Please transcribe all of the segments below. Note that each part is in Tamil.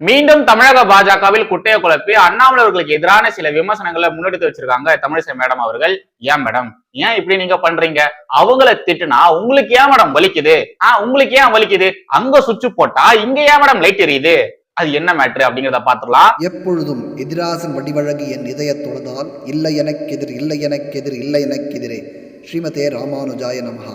மீண்டும் தமிழக பாஜகவில் குட்டையை குழப்பி அண்ணாமலை அவர்களுக்கு எதிரான சில விமர்சனங்களை முன்னெடுத்து வச்சிருக்காங்க தமிழிசை மேடம் அவர்கள். ஏன் மேடம்? ஏன் இப்படி நீங்க பண்றீங்க? அவங்கள திட்டுனா உங்களுக்கு ஏன் மேடம் வலிக்குது? ஆஹ் உங்களுக்கு ஏன் வலிக்குது? அங்க சுவிட்ச் போட்டா இங்க ஏன் மேடம் லைட் எரியுது? அது என்ன மேட்ரு அப்படிங்கறத பாத்துடலாம் எப்பொழுதும் எதிராசன் வடிவழகு என் இதய தொழுதால் இல்லை எனக்கெதிர் இல்லை எனக்கெதிர் இல்லை எனக்கெதிரே ஸ்ரீமதே ராமானுஜாய நமஹா.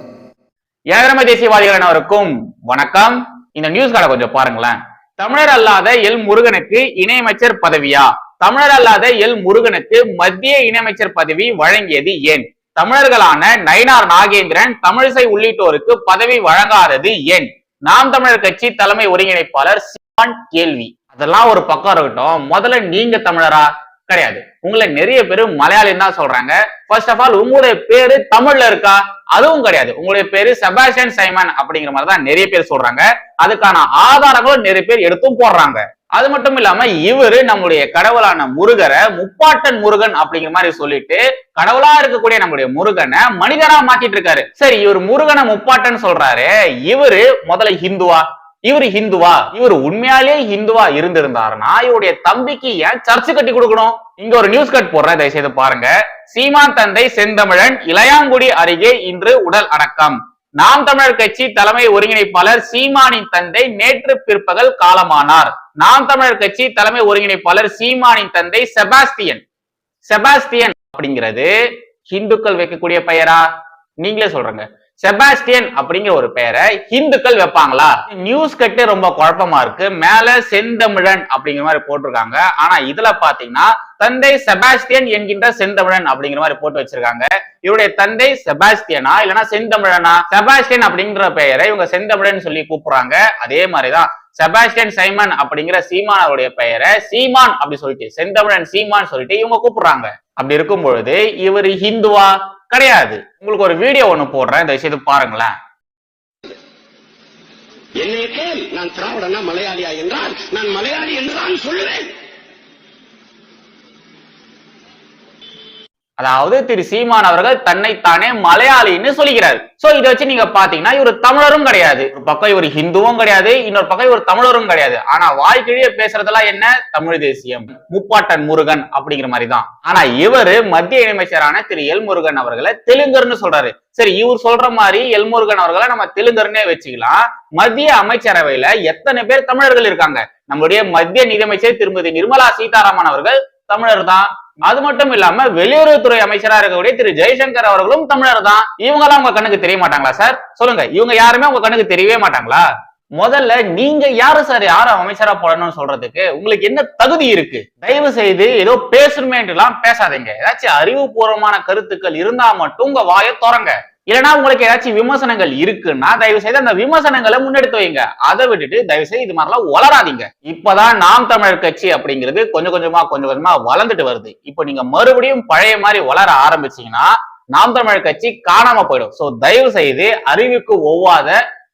ஏழரம தேசியவாதிகள் அனைவருக்கும் வணக்கம். இந்த நியூஸ் கார்டை கொஞ்சம் பாருங்களேன். தமிழர் அல்லாத எல் முருகனுக்கு இணையமைச்சர் பதவியா? தமிழர் அல்லாத எல் முருகனுக்கு மத்திய இணையமைச்சர் பதவி வழங்கியது ஏன்? தமிழர்களான நயினார் நாகேந்திரன் தமிழிசை உள்ளிட்டோருக்கு பதவி வழங்காதது ஏன்? நாம் தமிழர் கட்சி தலைமை ஒருங்கிணைப்பாளர் சிவான் கேள்வி. அதெல்லாம் ஒரு பக்கம் இருக்கட்டும். முதல்ல நீங்க தமிழரா? கிடையாது. உங்களை நிறைய பேர் மலையாளின்னு தான் சொல்றாங்க. ஃபர்ஸ்ட் ஆஃப் ஆல் உங்களுடைய பேரு தமிழ்ல இருக்கா? அதுவும் கிடையாது. உங்களுடைய பேரு செபாஸ்டியன் சைமன் அப்படிங்கிற மாதிரி தான் நிறைய பேர் சொல்றாங்க. அதுக்கான ஆதாரங்களும் நிறைய பேர் எடுத்தும் போடுறாங்க. அது மட்டும் இல்லாம இவரு நம்முடைய கடவுளான முருகரை முப்பாட்டன் முருகன் அப்படிங்கிற மாதிரி சொல்லிட்டு கடவுளா இருக்கக்கூடிய நம்முடைய முருகனை மனிதரா மாத்திட்டு இருக்காரு. சரி இவர் முருகனை முப்பாட்டன் சொல்றாரு. இவரு முதல்ல ஹிந்துவா? இவரு ஹிந்துவா? இவர் உண்மையாலே ஹிந்துவா இருந்திருந்தாருன்னா இவருடைய தம்பிக்கு ஏன் சர்ச்சு கட்டி கொடுக்கணும்? இங்க ஒரு நியூஸ் கட் போடுறேன் தயவுசெய்து பாருங்க. சீமான் தந்தை செந்தமிழன் இளையாங்குடி அருகே இன்று உடல் அடக்கம். நாம் தமிழர் கட்சி தலைமை ஒருங்கிணைப்பாளர் சீமானின் தந்தை நேற்று பிற்பகல் காலமானார். நாம் தமிழர் கட்சி தலைமை ஒருங்கிணைப்பாளர் சீமானின் தந்தை செபாஸ்டியன் செபாஸ்டியன் அப்படிங்கிறது ஹிந்துக்கள் வைக்கக்கூடிய பெயரா? நீங்களே சொல்றங்க செபாஸ்டியன் அப்படிங்கிற ஒரு பெயரை ஹிந்துக்கள் வைப்பாங்களா? நியூஸ் கட்டு ரொம்ப குழப்பமா இருக்கு. மேல செந்தமிழன் அப்படிங்கிற மாதிரி போட்டிருக்காங்க. ஆனா இதுல பாத்தீங்கன்னா தந்தை செபாஸ்டியன் என்கின்ற செந்தமிழன் அப்படிங்கிற மாதிரி போட்டு வச்சிருக்காங்க. இவருடைய தந்தை செபாஸ்டியனா இல்லைன்னா செந்தமிழனா? செபாஸ்டியன் அப்படிங்கிற பெயரை இவங்க செந்தமிழன் சொல்லி கூப்பிடுறாங்க. அதே மாதிரிதான் செபாஸ்டியன் சைமன் அப்படிங்கிற சீமான் அவருடைய பெயரை சீமான் அப்படி சொல்லிட்டு செந்தமிழன் சீமான் சொல்லிட்டு இவங்க கூப்பிடுறாங்க. அப்படி இருக்கும் பொழுது இவர் ஹிந்துவா? கிடையாது. உங்களுக்கு ஒரு வீடியோ ஒண்ணு போடுறேன். தயவு செய்து பாருங்களேன். என்னை கேள் நான் திராவிடனா மலையாளியா என்றால் நான் மலையாளி என்றுதான் சொல்லுவேன். அதாவது திரு சீமான் அவர்கள் தன்னைத்தானே மலையாளின்னு சொல்லிக்கிறார் சோ இதை வச்சு நீங்க பாத்தீங்கன்னா இவர் தமிழரும் கிடையாது. ஒரு பக்கம் இவர் ஹிந்துவும் கிடையாது இன்னொரு பக்கம் இவர் தமிழரும் கிடையாது. ஆனா வாய்க்கிழிய பேசுறதெல்லாம் என்ன? தமிழ் தேசியம். முப்பாட்டன் முருகன் அப்படிங்கிற மாதிரி தான் ஆனா இவரு மத்திய இணையமைச்சரான திரு எல் முருகன் அவர்களை தெலுங்கர்னு சொல்றாரு. சரி இவர் சொல்ற மாதிரி எல் முருகன் அவர்களை நம்ம தெலுங்கர்னே வச்சுக்கலாம். மத்திய அமைச்சரவையில எத்தனை பேர் தமிழர்கள் இருக்காங்க? நம்மளுடைய மத்திய நிதியமைச்சர் திருமதி நிர்மலா சீதாராமன் அவர்கள் தமிழர் தான். அது மட்டும் இல்லாம வெளியுறவுத்துறை அமைச்சரா இருக்கக்கூடிய திரு ஜெய்சங்கர் அவர்களும் தமிழர் தான். இவங்க எல்லாம் உங்க கண்ணுக்கு தெரிய மாட்டாங்களா சார் சொல்லுங்க. இவங்க யாருமே உங்க கண்ணுக்கு தெரியவே மாட்டாங்களா? முதல்ல நீங்க யாரு சார் யாரும் அமைச்சரா போடணும்னு சொல்றதுக்கு உங்களுக்கு என்ன தகுதி இருக்கு? தயவு செய்து ஏதோ பேசணுமேன்ட்டுலாம் பேசாதீங்க. ஏதாச்சும் அறிவுபூர்வமான கருத்துக்கள் இருந்தா மட்டும் உங்க வாயை திறங்க. இல்லைன்னா உங்களுக்கு ஏதாச்சும் விமர்சனங்கள் இருக்குன்னா தயவு செய்து அந்த விமர்சனங்களை முன்னெடுத்து வைங்க. அதை விட்டுட்டு தயவு செய்து இது மாதிரிலாம் வளராதீங்க இப்பதான் நாம் தமிழர் கட்சி அப்படிங்கிறது கொஞ்சம் கொஞ்சமா கொஞ்சம் கொஞ்சமா வளர்ந்துட்டு வருது. இப்போ நீங்க மறுபடியும் பழைய மாதிரி வளர ஆரம்பிச்சீங்கன்னா நாம் தமிழர் கட்சி காணாம போயிடும். சோ தயவு செய்து அறிவுக்கு ஒவ்வாத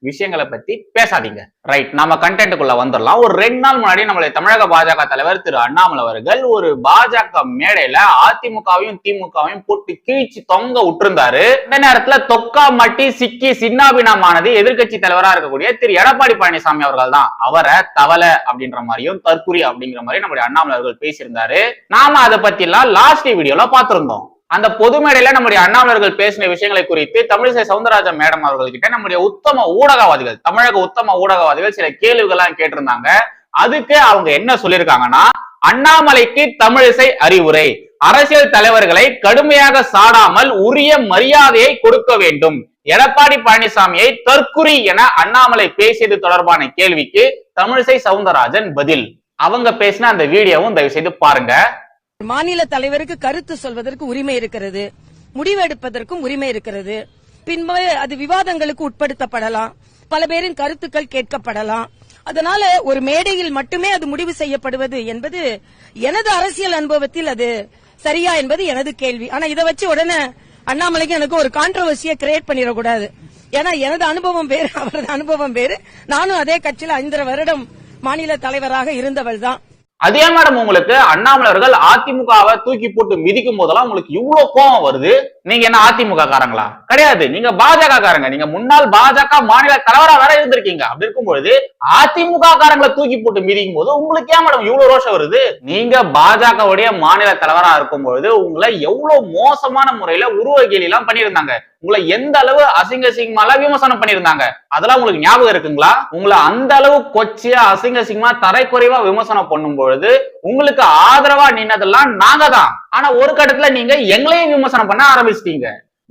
விஷயங்களை பத்தி பேசாதீங்க. ரைட் நம்ம கண்டென்ட்டுக்குள்ள வந்துடலாம் ஒரு ரெண்டு நாள் முன்னாடி நம்மளுடைய தமிழக பாஜக தலைவர் திரு அண்ணாமலை அவர்கள் ஒரு பாஜக மேடையில அதிமுகவையும் திமுகவையும் போட்டு கீழ்ச்சி தொங்க விட்டுருந்தாரு. இந்த நேரத்துல தொக்கா மட்டி சிக்கி சின்னாபினமானது எதிர்க்கட்சி தலைவரா இருக்கக்கூடிய திரு எடப்பாடி பழனிசாமி அவர்கள் தான். அவரை தவளை அப்படின்ற மாதிரியும் தற்குறி அப்படிங்கிற மாதிரி நம்முடைய அண்ணாமலை அவர்கள் பேசியிருந்தாரு. நாம அதை பத்தி எல்லாம் லாஸ்ட் வீடியோல பார்த்திருந்தோம். அந்த பொது மேடையில நம்முடைய அண்ணாமலர்கள் பேசின விஷயங்களை குறித்து தமிழிசை சவுந்தரராஜன் மேடம் அவர்கள் கிட்ட நம்முடைய உத்தம ஊடகவாதிகள் தமிழக உத்தம ஊடகவாதிகள் சில கேள்விகள்லாம் கேட்டிருந்தாங்க. அதுக்கு அவங்க என்ன சொல்லியிருக்காங்கன்னா அண்ணாமலைக்கு தமிழிசை அறிவுரை அரசியல் தலைவர்களை கடுமையாக சாடாமல் உரிய மரியாதையை கொடுக்க வேண்டும். எடப்பாடி பழனிசாமியை தற்குறி என அண்ணாமலை பேசியது தொடர்பான கேள்விக்கு தமிழிசை சவுந்தரராஜன் பதில். அவங்க பேசின அந்த வீடியோவும் தயவு செய்து பாருங்க. மாநில தலைவருக்கு கருத்து சொல்வதற்கு உரிமை இருக்கிறது முடிவெடுப்பதற்கும் உரிமை இருக்கிறது. பின்பு அது விவாதங்களுக்கு உட்படுத்தப்படலாம் பல பேரின் கருத்துக்கள் கேட்கப்படலாம். அதனால ஒரு மேடையில் மட்டுமே அது முடிவு செய்யப்படுவது என்பது எனது அரசியல் அனுபவத்தில் அது சரியா என்பது எனது கேள்வி. ஆனா இதை வச்சு உடனே அண்ணாமலைக்கு எனக்கு ஒரு கான்ட்ரவர்சியை கிரியேட் பண்ணிடக்கூடாது. ஏன்னா எனது அனுபவம் வேறு அவரது அனுபவம் வேறு. நானும் அதே கட்சியில் ஐந்தரை வருடம் மாநில தலைவராக இருந்தவள் தான் அதே மேடம் உங்களுக்கு அண்ணாமலை அவர்கள் அதிமுகவை தூக்கி போட்டு மிதிக்கும் போதெல்லாம் உங்களுக்கு இவ்வளவு கோபம் வருது. நீங்க என்ன அதிமுக காரங்களா கிடையாது. நீங்க பாஜக காரங்க நீங்க முன்னாள் பாஜக மாநில தலைவரா வேற இருந்திருக்கீங்க. அப்படி இருக்கும்பொழுது அதிமுக காரங்களை தூக்கி போட்டு மிதிக்கும் போது உங்களுக்கு ஏன் மேடம் இவ்வளவு ரோஷம் வருது? நீங்க பாஜகவுடைய மாநில தலைவரா இருக்கும் பொழுது உங்களை எவ்வளவு மோசமான முறையில உருவ கேலி எல்லாம் பண்ணியிருந்தாங்க. உங்களை எந்த அளவு அசிங்க அசிங்கமாலாம் விமர்சனம் பண்ணியிருந்தாங்க. அதெல்லாம் உங்களுக்கு ஞாபகம் இருக்குங்களா? உங்களை அந்த அளவு கொச்சியா அசிங்க அசிங்கமா தரைக்குறைவா விமர்சனம் பண்ணும் பொழுது உங்களுக்கு ஆதரவா நின்னதெல்லாம் நாங்க தான் ஆனா ஒரு கட்டத்துல நீங்க எங்களையும் விமர்சனம் பண்ண ஆரம்பிச்சிட்டீங்க.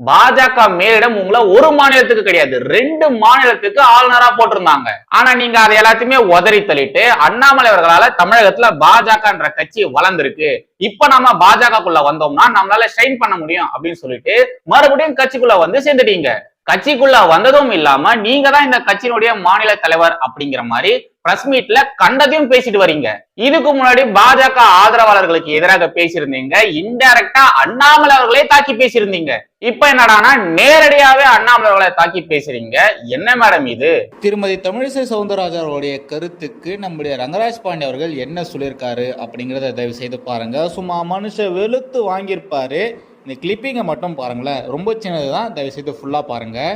பாஜக மேலிடம் உங்களை ஒரு மாநிலத்துக்கு கிடையாது. ரெண்டு மாநிலத்துக்கு ஆளுநரா போட்டிருந்தாங்க. ஆனா நீங்க அதை எல்லாத்தையுமே உதறி தள்ளிட்டு அண்ணாமலை அவர்களால தமிழகத்துல பாஜகன்ற கட்சி வளர்ந்துருக்கு. இப்ப நம்ம பாஜகக்குள்ள வந்தோம்னா நம்மளால ஷைன் பண்ண முடியும் அப்படின்னு சொல்லிட்டு மறுபடியும் கட்சிக்குள்ள வந்து சேர்ந்துட்டீங்க. கட்சிக்குள்ள வந்ததும் இல்லாம நீங்க தான் இந்த கட்சியினுடைய மாநில தலைவர் அப்படிங்கிற மாதிரி பிரஸ் மீட்ல கண்டதையும் பேசிட்டு வரீங்க. இதுக்கு முன்னாடி பாஜக ஆதரவாளர்களுக்கு எதிராக பேசியிருந்தீங்க. இன்டைரக்டா அண்ணாமலை அவர்களே தாக்கி பேசியிருந்தீங்க. இப்ப என்னடானா நேரடியாவே அண்ணாமலை அவர்களை தாக்கி பேசுறீங்க. என்ன மேடம் இது? திருமதி தமிழிசை சவுந்தரராஜன் அவருடைய கருத்துக்கு நம்முடைய ரங்கராஜ் பாண்டே அவர்கள் என்ன சொல்லியிருக்காரு அப்படிங்கிறத தயவு செய்து பாருங்க. சும்மா மனுஷன் வெளுத்து வாங்கியிருப்பாரு. இந்த கிளிப்பிங்கை மட்டும் பாருங்களேன். ரொம்ப சின்னது தான் தயவு செய்து ஃபுல்லாக பாருங்கள்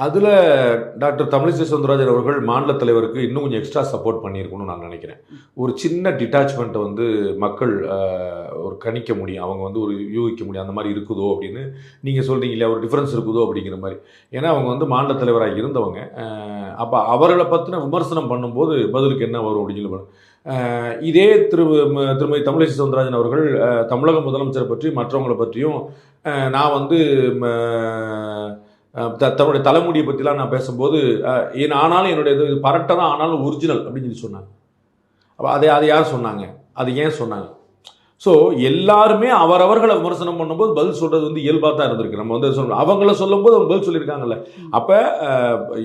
அதில் டாக்டர் தமிழிசை சவுந்தரராஜன் அவர்கள் மாநில தலைவருக்கு இன்னும் கொஞ்சம் எக்ஸ்ட்ரா சப்போர்ட் பண்ணியிருக்கணும்னு நான் நினைக்கிறேன். ஒரு சின்ன டிட்டாச்மெண்ட்டை வந்து மக்கள் ஒரு கணிக்க முடியும். அவங்க வந்து ஒரு யூகிக்க முடியும். அந்த மாதிரி இருக்குதோ அப்படின்னு நீங்கள் சொல்கிறீங்க இல்லையா? ஒரு டிஃப்ரென்ஸ் இருக்குதோ அப்படிங்கிற மாதிரி. ஏன்னா அவங்க வந்து மாநில தலைவராக இருந்தவங்க. அப்போ அவர்களை பற்றின விமர்சனம் பண்ணும்போது பதிலுக்கு என்ன வரும் அப்படின்னு சொல்லி இதே திரு திருமதி தமிழிசை சவுந்தரராஜன் அவர்கள் தமிழக முதலமைச்சரை பற்றி மற்றவங்களை பற்றியும் நான் வந்து ம- தன்னுடைய தலைமுடியை பற்றிலாம் நான் பேசும்போது என் ஆனாலும் என்னுடைய இது பரட்டை தான் ஆனாலும் ஒரிஜினல் அப்படின்னு சொல்லி சொன்னாங்க. அப்போ அதை அதை யார் சொன்னாங்க? அது ஏன் சொன்னாங்க? ஸோ எல்லாருமே அவரவர்களை விமர்சனம் பண்ணும்போது பதில் சொல்றது வந்து இயல்பாக தான் இருந்திருக்கு. நம்ம வந்து சொல்லணும் அவங்கள சொல்லும்போது அவங்க பதில் சொல்லியிருக்காங்கல்ல. அப்போ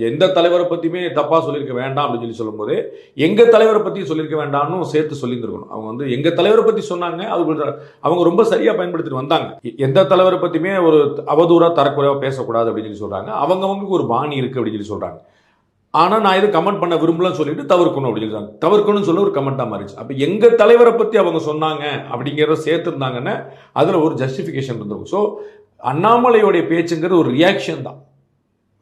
எந்த தலைவரை பற்றியுமே தப்பாக சொல்லியிருக்க வேண்டாம் அப்படின்னு சொல்லி சொல்லும்போது எங்கள் தலைவரை பற்றி சொல்லியிருக்க வேண்டாம்னு சேர்த்து சொல்லியிருந்துருக்கணும். அவங்க வந்து எங்கள் தலைவரை பற்றி சொன்னாங்க அது அவங்க ரொம்ப சரியாக பயன்படுத்திட்டு வந்தாங்க. எந்த தலைவரை பற்றியுமே ஒரு அவதூறாக தரக்குறைவாக பேசக்கூடாது அப்படின்னு சொல்லி சொல்கிறாங்க அவங்கவுங்களுக்கு ஒரு பாணி இருக்குது அப்படின்னு சொல்லி சொல்கிறாங்க ஆனால் நான் இது கமெண்ட் பண்ண விரும்பலன்னு சொல்லிட்டு தவிர்க்கணும் அப்படின்னு தவிர்க்கணும்னு சொல்ல ஒரு கமெண்ட்டாக மாறிச்சு அப்போ எங்கள் தலைவரை பற்றி அவங்க சொன்னாங்க அப்படிங்கிறத சேர்த்துருந்தாங்கன்னா அதில் ஒரு ஜஸ்டிஃபிகேஷன் இருந்திருக்கும். ஸோ அண்ணாமலையோடைய பேச்சுங்கிறது ஒரு ரியாக்ஷன் தான்.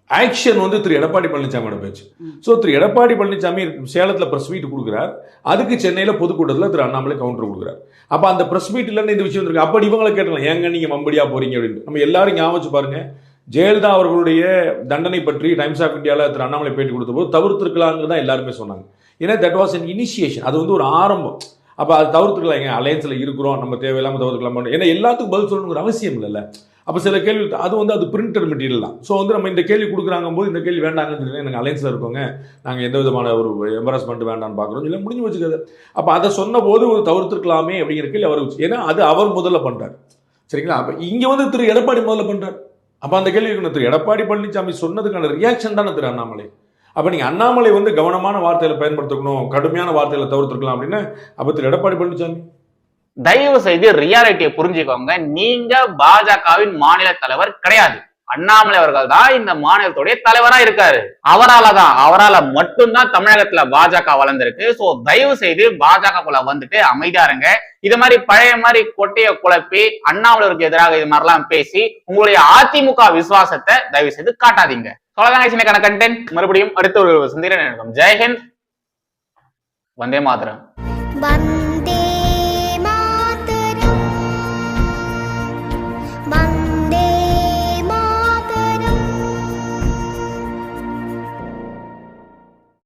ஆக்ஷன் வந்து திரு எடப்பாடி பழனிசாமியோட பேச்சு. ஸோ திரு எடப்பாடி பழனிசாமி சேலத்தில் ப்ரெஸ் மீட் கொடுக்குறார். அதுக்கு சென்னையில் பொதுக்கூட்டத்தில் திரு அண்ணாமலை கவுண்டர் கொடுக்குறார். அப்போ அந்த ப்ரெஸ் மீட்லேருந்து இந்த விஷயம் இருக்கு அப்படி இவங்களை கேட்டலாம் ஏங்க நீங்கள் மம்படியா போறீங்க அப்படின்னு. நம்ம எல்லாரும் ஞாபகம் வச்சு பாருங்க. ஜெயலலிதா அவர்களுடைய தண்டனை பற்றி டைம்ஸ் ஆஃப் இந்தியாவில் திரு அண்ணாமலை பேட்டி கொடுத்தபோது தவிர்த்திருக்கலாங்கிறது தான் எல்லாருமே சொன்னாங்க. ஏன்னா தட் வாஸ் அன் இனிஷியேஷன் அது வந்து ஒரு ஆரம்பம். அப்போ அது தவிர்த்துக்கலாம் எங்க அலையன்ஸில் இருக்கிறோம். நம்ம தேவையில்லாமல் தவிர்த்துக்கலாம். ஏன்னா எல்லாத்துக்கும் பதில் சொல்லணுங்கிற அவசியம் இல்லைல்ல. அப்போ சில கேள்வி அது வந்து அது பிரிண்டட் மெட்டீரியல் தான். ஸோ வந்து நம்ம இந்த கேள்வி கொடுக்குறாங்க போது இந்த கேள்வி வேண்டாங்கன்னு சொல்லி எனக்கு அலையன்ஸில் இருக்கோங்க. நாங்கள் எந்த விதமான ஒரு எம்பராஸ்மெண்ட் வேண்டாம்னு பார்க்குறோம். இல்லை முடிஞ்சு வச்சுக்காது அப்போ அதை சொன்ன போது ஒரு தவிர்த்துருக்கலாமே அப்படிங்கிற கேள்வி அவர் ஏன்னா அது அவர் முதல்ல பண்ணுறாரு சரிங்களா? அப்போ இங்கே வந்து திரு எடப்பாடி முதல்ல பண்ணுறாரு அப்போ அந்த கேள்வி இருக்கணும் திரு எடப்பாடி பழனிசாமி சொன்னதுக்கான ரியாக்ஷன் தானே திரு அண்ணாமலை. அப்போ நீங்கள் அண்ணாமலை வந்து கவனமான வார்த்தைகளை பயன்படுத்தணும் கடுமையான வார்த்தைகளை தவிர்த்துருக்கலாம் அப்படின்னு அப்போ திரு எடப்பாடி பழனிசாமி? தயவு செய்து ரியாலிட்டியை புரிஞ்சுக்கோங்க. நீங்க பாஜகவின் மாநில தலைவர் கிடையாது. அண்ணாமலை அவர்கள் தான் இந்த மாநிலத்துடைய தலைவரா இருக்காரு. அவரால தான் அவரால மட்டும்தான் தமிழகத்துல பாஜக வளர்ந்திருக்கு. சோ தயவு செய்து பாஜகக்குள்ள வந்துட்டு அமைதியா இருங்க. இது மாதிரி பழைய மாதிரி கொட்டைய குழப்பி அண்ணாமலைக்கு எதிராக இது மாதிரிலாம் பேசி உங்களுடைய அதிமுக விசுவாசத்தை தயவு செய்து காட்டாதீங்க. சொல்லதாங்க சின்ன கண்டென்ட் மறுபடியும் அடுத்த ஒரு சந்திரன் ஜெயஹிந்த் வந்தே மாதரம்.